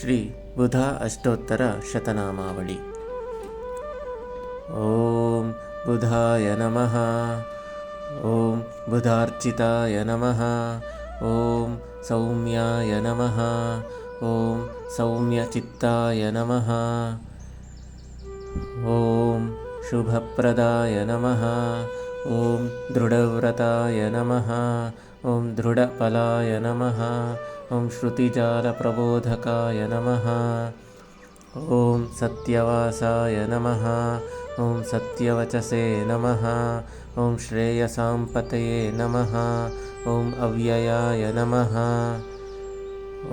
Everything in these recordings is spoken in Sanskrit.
श्री बुधा अष्टोत्तरशतनामावळि ॐ बुधाय नमः। ॐ बुधार्चिताय नमः। ॐ सौम्याय नमः। ॐ सौम्यचित्ताय नमः। ॐ शुभप्रदाय नमः। ॐ दृढव्रताय नमः। ॐ दृढफलाय नमः ॐ श्रुतिजालप्रबोधकाय नमः। ॐ सत्यवासाय नमः। ॐ सत्यवचसे नमः। ॐ श्रेयसाम्पतये नमः। ॐ अव्ययाय नमः।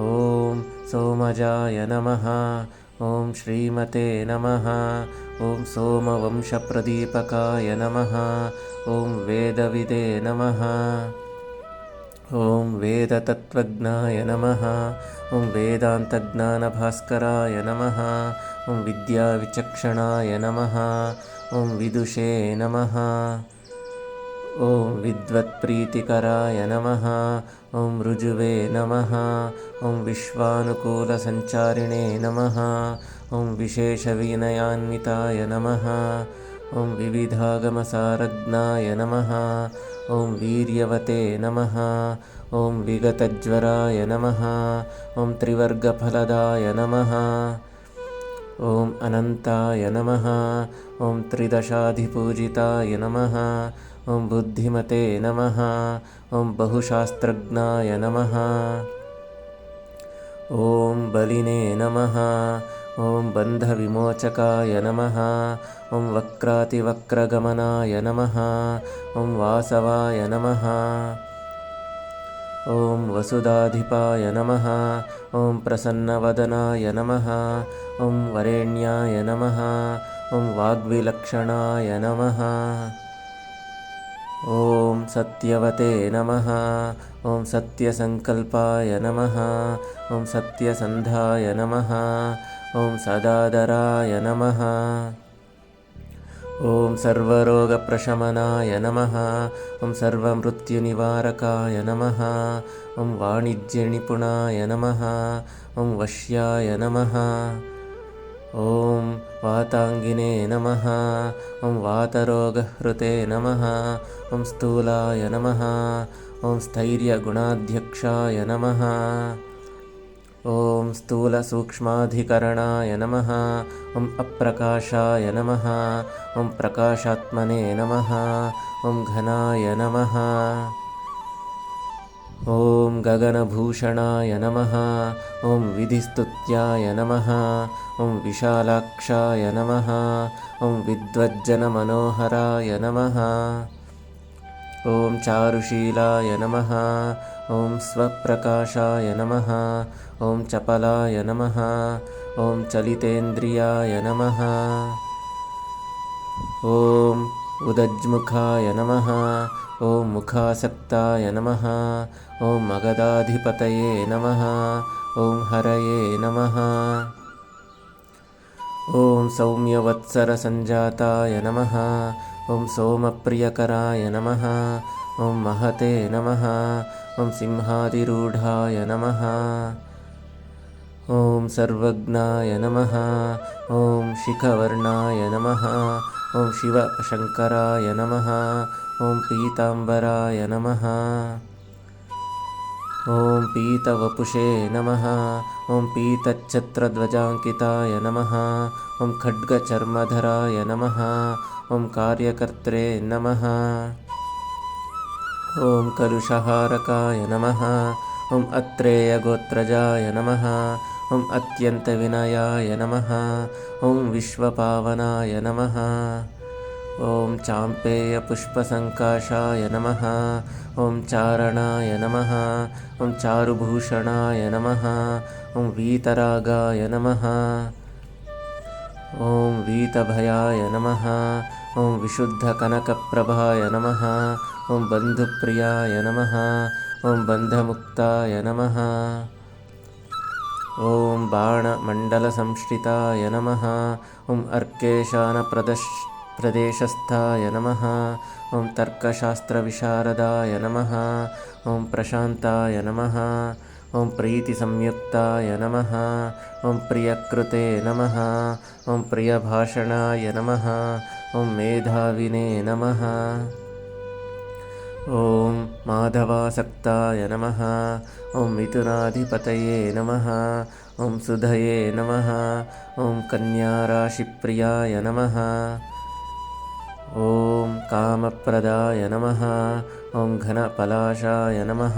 ॐ सोमजाय नमः। ॐ श्रीमते नमः। ॐ सोमवंशप्रदीपकाय नमः। ॐ वेदविदे नमः। ॐ वेदतत्त्वज्ञाय नमः। ॐ वेदान्तज्ञानभास्कराय नमः। ॐ विद्याविचक्षणाय नमः। ॐ विदुषे नमः। ॐ विद्वत्प्रीतिकराय नमः। ॐ ऋजुवे नमः। ॐ विश्वानुकूलसञ्चारिणे नमः। ॐ विशेषविनयान्विताय नमः। ॐ विविधागमसारज्ञाय नमः ॐ वीर्यवते नमः। ॐ विगतज्वराय नमः। ॐ त्रिवर्गफलदाय नमः। ॐ अनन्ताय नमः। ॐ त्रिदशाधिपूजिताय नमः। ॐ बुद्धिमते नमः। ॐ बहुशास्त्रज्ञाय नमः। ॐ बलिने नमः। ॐ बन्धविमोचकाय नमः। ॐ वक्रातिवक्रगमनाय नमः। ॐ वासवाय नमः। ॐ वसुधाधिपाय नमः। ॐ प्रसन्नवदनाय नमः। ॐ वरेण्याय नमः। ॐ वाग्विलक्षणाय नमः ॐ सत्यवते नमः। ॐ सत्यसङ्कल्पाय नमः। ॐ सत्यसन्धाय नमः। ॐ सदादराय नमः। ॐ सर्वरोगप्रशमनाय नमः। ॐ सर्वमृत्युनिवारकाय नमः। ॐ वाणिज्यनिपुणाय नमः। ॐ वश्याय नमः ॐ वाताङ्गिने नमः ॐ वातरोगहृते नमः ॐ स्थूलाय नमः ॐ स्थैर्यगुणाध्यक्षाय नमः ॐ स्थूलसूक्ष्माधिकरणाय नमः ॐ अप्रकाशाय नमः ॐ प्रकाशात्मने नमः ॐ घनाय नमः ॐ गगनभूषणाय नमः ॐ विधिस्तुत्याय नमः ॐ विशालाक्षाय नमः ॐ विद्वज्जनमनोहराय नमः। ॐ चारुशीलाय नमः ॐ स्वप्रकाशाय नमः ॐ चपलाय नमः ॐ चलितेन्द्रियाय नमः। ॐ उदज्मुखाय नमः। ॐ मुखासक्ताय नमः। ॐ मगधाधिपतये नमः। ॐ हरये नमः। ॐ सौम्यवत्सरसञ्जाताय नमः। ॐ सोमप्रियकराय नमः। ॐ महते नमः। ॐ सिंहादिरूढाय नमः। ॐ सर्वज्ञाय नमः। ॐ शिखवर्णाय नमः ॐ शिवशङ्कराय नमः, ॐ पीताम्बराय नमः, ॐ पीतवपुषे नमः, ॐ पीतच्छत्रध्वजाङ्किताय नमः, ॐ खड्गचर्मधराय नमः, ॐ कार्यकर्त्रे नमः, ॐ कलुषहारकाय नमः ॐ अत्रेयगोत्रजाय नमः। ॐ अत्यन्तविनयाय नमः। ॐ विश्वपावनाय नमः। ॐ चाम्पेयपुष्पसङ्काशाय नमः। ॐ चारणाय नमः। ॐ चारुभूषणाय नमः। ॐ वीतरागाय नमः। ॐ वीतभयाय नमः। ॐ विशुद्धकनकप्रभाय नमः। ॐ बन्धुप्रियाय नमः ॐ बन्धमुक्ताय नमः। ॐ बाणमण्डलसंश्रिताय नमः। ॐ अर्केशानप्रदश् प्रदेशस्थाय नमः। ॐ तर्कशास्त्रविशारदाय नमः। ॐ प्रशान्ताय नमः। ॐ प्रीतिसंयुक्ताय नमः। ॐ प्रियकृते नमः। ॐ प्रियभाषणाय नमः। ॐ मेधाविने नमः ॐ माधवासक्ताय नमः। ॐ मिथुनाधिपतये नमः। ॐ सुधये नमः। ॐ कन्याराशिप्रियाय नमः। ॐ कामप्रदाय नमः। ॐ घनपलाशाय नमः।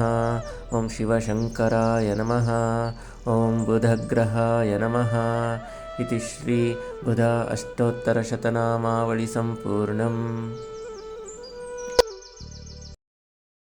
ॐ शिवशङ्कराय नमः। ॐ बुधग्रहाय नमः। इति श्रीबुध अष्टोत्तरशतनामावलिसम्पूर्णम्